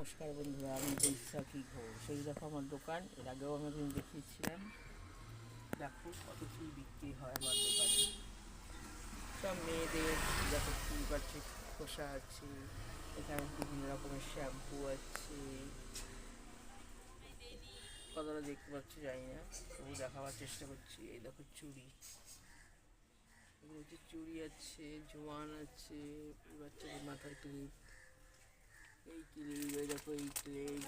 নমস্কার বন্ধুরা, আমি বৈশাখী ঘোষ এই দেখো আমার দোকান, এর আগেও আমি একদিন দেখিয়েছিলাম। দেখো কত কি বিক্রি হয় আমার দোকানে। সব মেয়েদের দেখো কি পাচ্ছে খোসা আছে, এখানে বিভিন্ন রকমের শ্যাম্পু আছে। কতটা দেখতে পাচ্ছি জানি না, তবু দেখাবার চেষ্টা করছি। এই দেখো চুড়ি। এগুলো হচ্ছে চুড়ি আছে, জোয়ান আছে বাচ্চাদের মাথায় ক্লিপ এই এই দেখো এই ক্লিপ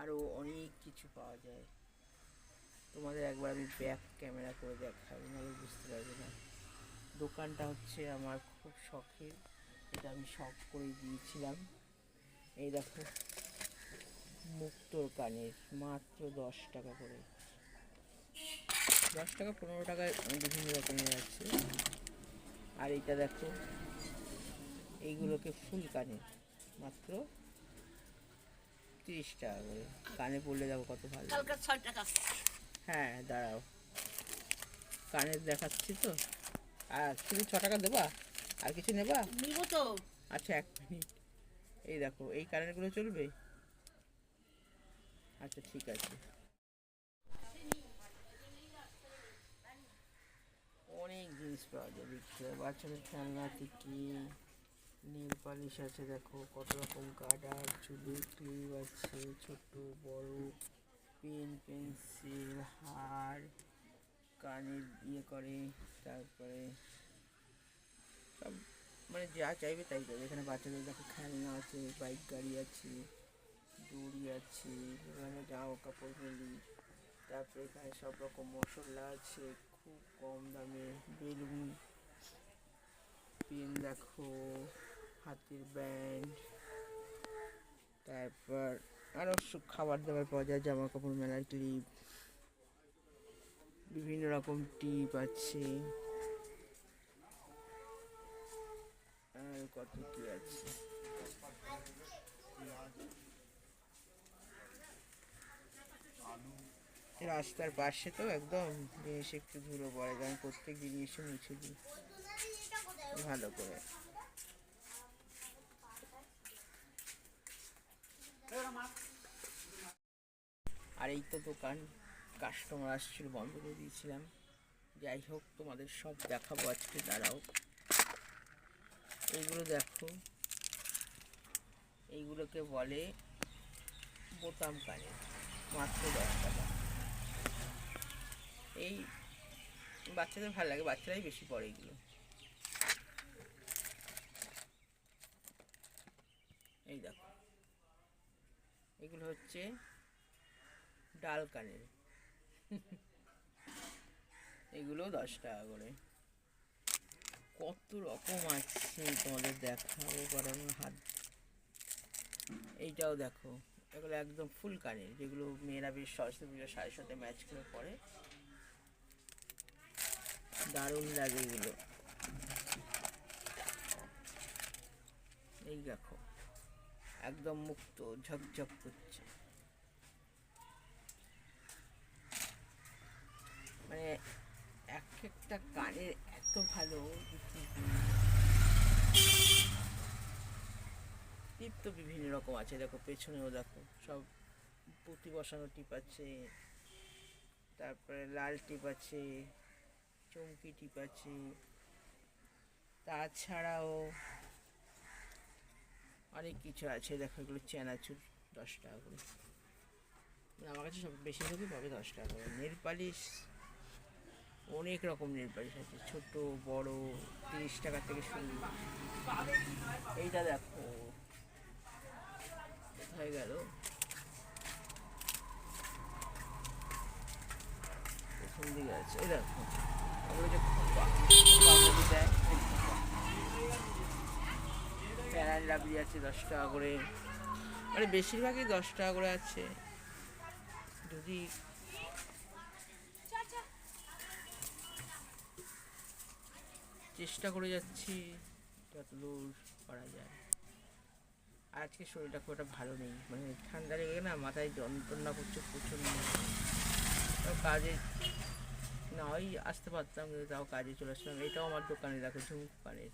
আরও অনেক কিছু পাওয়া যায়। তোমাদের একবার আমি ব্যাক ক্যামেরা করে দেখাই নাহলে বুঝতে পারবে না। দোকানটা হচ্ছে আমার খুব শখের, এটা আমি শখ করে দিয়েছিলাম। এই দেখো, মুক্তোর কানের, মাত্র দশ টাকা করে। দশ টাকা পনেরো টাকায় বিভিন্ন রকমের আছে। আর এটা দেখো, এইগুলোকে ফুল কানে মাত্র তিরিশ টাকা করে। কানে পড়লে দেখো কত ভালো। হ্যাঁ দাঁড়াও। কানের দেখাচ্ছি তো। আর শুধু ছ টাকা দেবা? আর কিছু নেবা? তো। আচ্ছা এক মিনিট। এই দেখো এই কারেন্টগুলো চলবে? আচ্ছা ঠিক আছে। অনেক জিনিস পাওয়া যায় দেখতে বাচ্চাদের খেলনা থেকে নীল পালিশ আছে, দেখো কত রকম কাটার, চুলের ক্লিপ আছে ছোট বড় পেন পেন্সিল হার, কানের ইয়ে করে, তারপরে সব মানে যা চাইবে তাই পাবে এখানে বাচ্চাদের দেখো খেলনা আছে, বাইক গাড়ি আছে, দড়ি আছে, এখানে জামা কাপড় মিলি তারপরে এখানে সব রকম মশলা আছে, খুব কম দামে, বেলুন পেন দেখো হাতের ব্যান্ড, তারপর আরও খাবার দাবার পাওয়া যায় জামা কাপড় মেলার ক্লিপ, বিভিন্ন রকম টিপ আছে। আর কত কি আছে? রাস্তার পাশে তো একদম জিনিস একটু ধুলো পড়ে, কারণ প্রত্যেক দিন এসে মুছে দিই। ভালো করে। আর এই তো দোকান কাস্টমার আসছিল, বন্ধ করে দিয়েছিলাম। যাই হোক, তোমাদের সব দেখাবো আজকে, দাঁড়াও। এইগুলো দেখো। এইগুলোকে বলে বোতাম কানে, মাত্র দশ টাকা। এই বাচ্চাদের ভালো লাগে, বাচ্চারাই বেশি পড়ে এগুলো। এই দেখো। এগুলো হচ্ছে ডাল কানের। এগুলো দশ টাকা করে। কত রকম আছে তোমাদের দেখাবো, কারণ হাত এইটাও দেখো, এগুলো একদম ফুল কানের, যেগুলো মেয়েরা বেশ সরস্বতী পুজোর শাড়ির সাথে ম্যাচ করে পরে। দারুণ লাগে এগুলো। এই দেখো। একদম মুক্ত, ঝকঝক করছে। মানে এক একটা কানের এত ভালো টিপ তো বিভিন্ন রকম আছে, দেখো পেছনেও দেখো, সব পুঁতি বসানো টিপ আছে, তারপরে লাল টিপ আছে, চমকি টিপ আছে, তাছাড়াও অনেক কিছু আছে দেখো এগুলো চেনাচুর দশ টাকা করে মানে আমার কাছে সব বেশি বেশিরভাগই পাবে দশ টাকা করে নেল পালিশ অনেক রকম নেল পালিশ আছে ছোট বড় তিরিশ টাকা থেকে শুরু এইটা দেখো কোথায় গেল প্রথম দিকে আছে এই দেখো ওগুলো যে দেয়। প্যারান রাবড়ি আছে দশ টাকা করে। মানে বেশিরভাগই দশ টাকা করে আছে। যদি চেষ্টা করে যাচ্ছি যতদূর করা যায়। আজকে শরীরটা খুব একটা ভালো নেই। মানে ঠান্ডা লেগে না, মাথায় যন্ত্রণা করছে প্রচণ্ড। কাজে না, ওই আসতে পারতাম, কিন্তু তাও কাজে চলে আসলাম। এটাও আমার দোকানে দেখো ঝুমকো কানের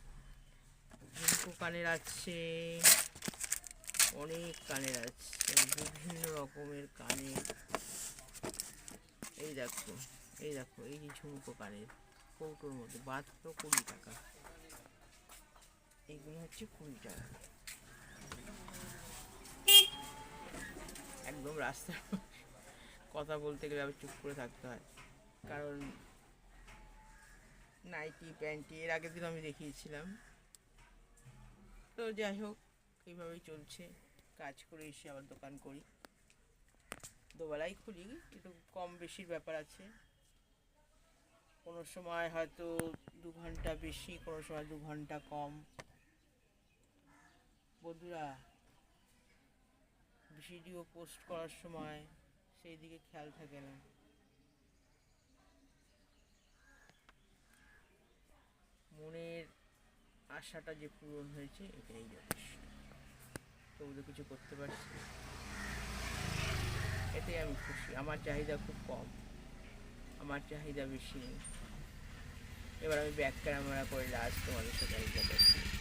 ঝুমকো কানের আছে, অনেক কানের আছে, বিভিন্ন রকমের কানের। এই দেখো এই দেখো, এই যে ঝুমকো কানের, কৌটোর মধ্যে, মাত্র কুড়ি টাকা। এইগুলো হচ্ছে কুড়ি টাকা। একদম রাস্তার কথা বলতে গেলে আবার চুপ করে থাকতে হয়। কারণ নাইটি, প্যান্টি, এর আগের দিন আমি দেখিয়েছিলাম। তো যাই হোক, এইভাবেই চলছে। কাজ করে এসে আবার দোকান করি। দুবেলাই খুলি একটু কম বেশির ব্যাপার আছে। কোনো সময় হয়তো দু ঘণ্টা বেশি, কোনো সময় দু ঘণ্টা কম। বন্ধুরা, ভিডিও পোস্ট করার সময় সেই দিকে খেয়াল থাকে না। আশাটা যে পূরণ হয়েছে, এটাই যথেষ্ট। তবু তো কিছু করতে পারছি এতে আমি খুশি। আমার চাহিদা খুব কম। আমার চাহিদা বেশি। নেই এবার আমি ব্যাক ক্যামেরা করে লাস্ট তোমাদের সাথে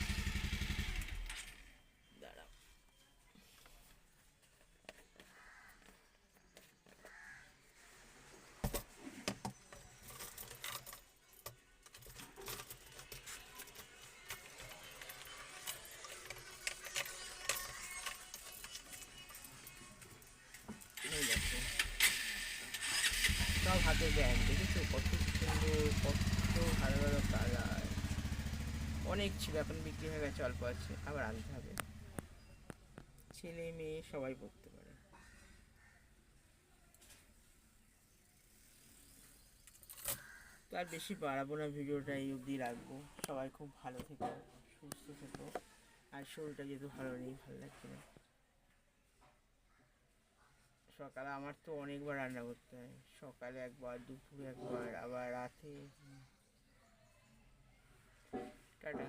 সব হাতে ব্যান্ড দেখেছ? কত সুন্দর, কত ভালো ভালো কালার অনেক ছিল, এখন বিক্রি হয়ে গেছে, অল্প আছে, আবার আনতে হবে। ছেলে মেয়ে সবাই পড়তে পারে। আর বেশি বাড়াবো না ভিডিওটা, এই অবধি রাখব। সবাই খুব ভালো থেকো, সুস্থ থেকো। আর শরীরটা যেহেতু ভালো নেই, ভালো লাগছে না। সকালে আমার তো অনেকবার রান্না করতে হয়। সকালে একবার দুপুরে একবার আবার রাতে। টাটা।